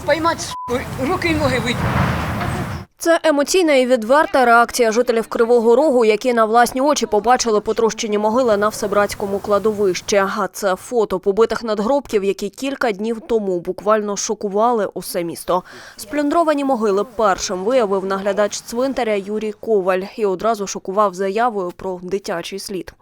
поймати, руки і ноги вийти. Це емоційна і відверта реакція жителів Кривого Рогу, які на власні очі побачили потрощені могили на Всебратському кладовищі. А це фото побитих надгробків, які кілька днів тому буквально шокували усе місто. Сплюндровані могили першим виявив наглядач цвинтаря Юрій Коваль і одразу шокував заявою про дитячий слід.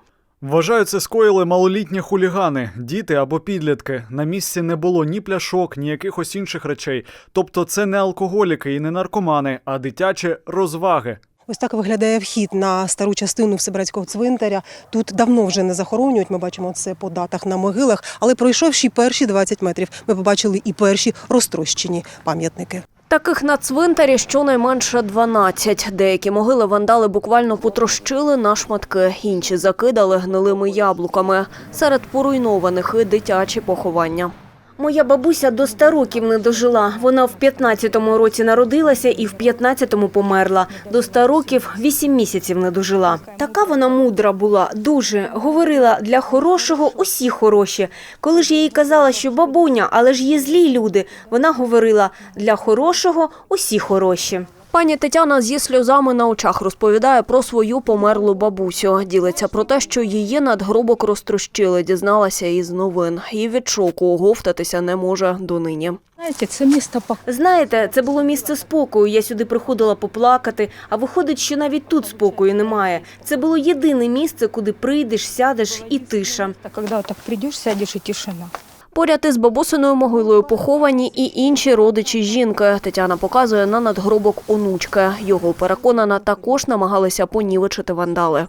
Вважаю, це скоїли малолітні хулігани, діти або підлітки. На місці не було ні пляшок, ні якихось інших речей. Тобто це не алкоголіки і не наркомани, а дитячі розваги. Ось так виглядає вхід на стару частину Всебратського цвинтаря. Тут давно вже не захоронюють. Ми бачимо це по датах на могилах. Але пройшовши перші 20 метрів, ми побачили і перші розтрощені пам'ятники. Таких на цвинтарі щонайменше 12. Деякі могили вандали буквально потрощили на шматки, інші закидали гнилими яблуками. Серед поруйнованих і дитячі поховання. Моя бабуся до 100 років не дожила. Вона в 15-му році народилася і в 15-му померла. До 100 років 8 місяців не дожила. Така вона мудра була, дуже. Говорила, для хорошого усі хороші. Коли ж я їй казала, що бабуня, але ж є злі люди, вона говорила, для хорошого усі хороші. Пані Тетяна зі сльозами на очах розповідає про свою померлу бабусю. Ділиться про те, що її надгробок розтрощили, дізналася із новин. І від шоку оговтатися не може донині. Знаєте, це місто Знаєте, це було місце спокою. Я сюди приходила поплакати, а виходить, що навіть тут спокою немає. Це було єдине місце, куди прийдеш, сядеш і тиша. Та коли так прийдеш, сядеш і тишина. Поряд із бабусиною могилою поховані і інші родичі жінки. Тетяна показує на надгробок онучки. Його переконана, також намагалися понівечити вандали.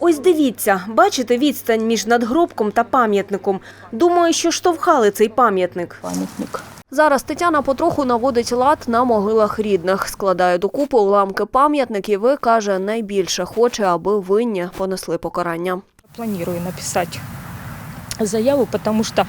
Ось дивіться, бачите відстань між надгробком та пам'ятником. Думаю, що штовхали цей пам'ятник. Пам'ятник. Зараз Тетяна потроху наводить лад на могилах рідних, складає докупи уламки пам'ятників і каже, найбільше хоче, аби винні понесли покарання. Планую написати заяву, тому що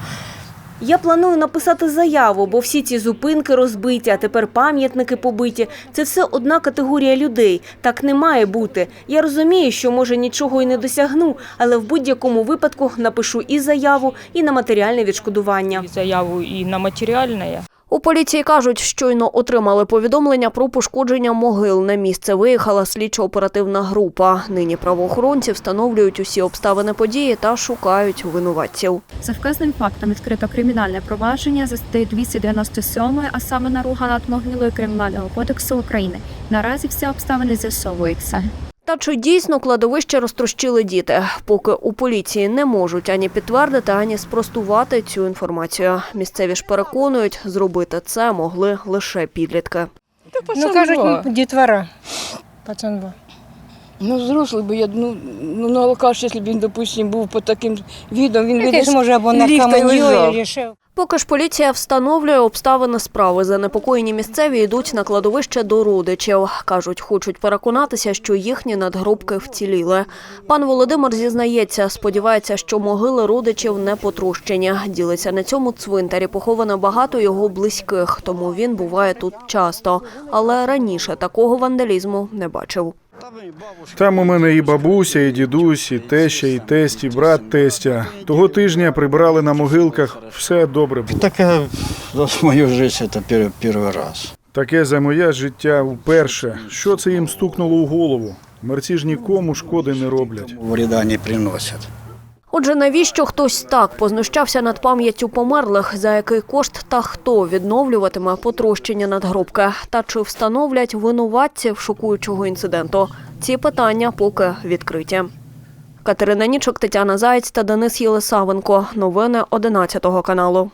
Я планую написати заяву, бо всі ці зупинки розбиті, а тепер пам'ятники побиті. Це все одна категорія людей. Так не має бути. Я розумію, що може нічого і не досягну, але в будь-якому випадку напишу і заяву, і на матеріальне відшкодування. і заяву і на матеріальне. У поліції кажуть, щойно отримали повідомлення про пошкодження могил. На місце виїхала слідчо-оперативна група. Нині правоохоронці встановлюють усі обставини події та шукають винуватців. За вказаним фактом відкрито кримінальне провадження за статтею 297, а саме наруга над могилою Кримінального кодексу України. Наразі всі обставини з'ясовуються. Та чи дійсно кладовище розтрощили діти? Поки у поліції не можуть ані підтвердити, ані спростувати цю інформацію. Місцеві ж переконують, зробити це могли лише підлітки. Ну, кажуть, ну, дітвора. Пацанва. Ну, взрослий би я, ну, ну, ну алкаш, якщо б він, допустим, був під таким відом, він би десь може, або ліг та й лежав. рішив. Поки ж поліція встановлює обставини справи. Занепокоєні місцеві йдуть на кладовище до родичів. Кажуть, хочуть переконатися, що їхні надгробки вціліли. Пан Володимир зізнається, сподівається, що могили родичів не потрощені. Ділиться на цьому цвинтарі поховано багато його близьких, тому він буває тут часто. Але раніше такого вандалізму не бачив. Там у мене і бабуся, і дідусь, і теща, і тесть, і брат тестя. Того тижня прибрали на могилках. Все добре було. Такая за мою жизнь это первый, первый раз. Таке за моє життя вперше. Що це їм стукнуло у голову? Мерці ж нікому шкоди не роблять. Вреда не приносят. Отже, навіщо хтось так познущався над пам'яттю померлих, за який кошт та хто відновлюватиме потрощення надгробки, та чи встановлять винуватців шокуючого інциденту? Ці питання поки відкриті. Катерина Нічок, Тетяна Заєць та Денис Єлисавенко. Новини 11 каналу.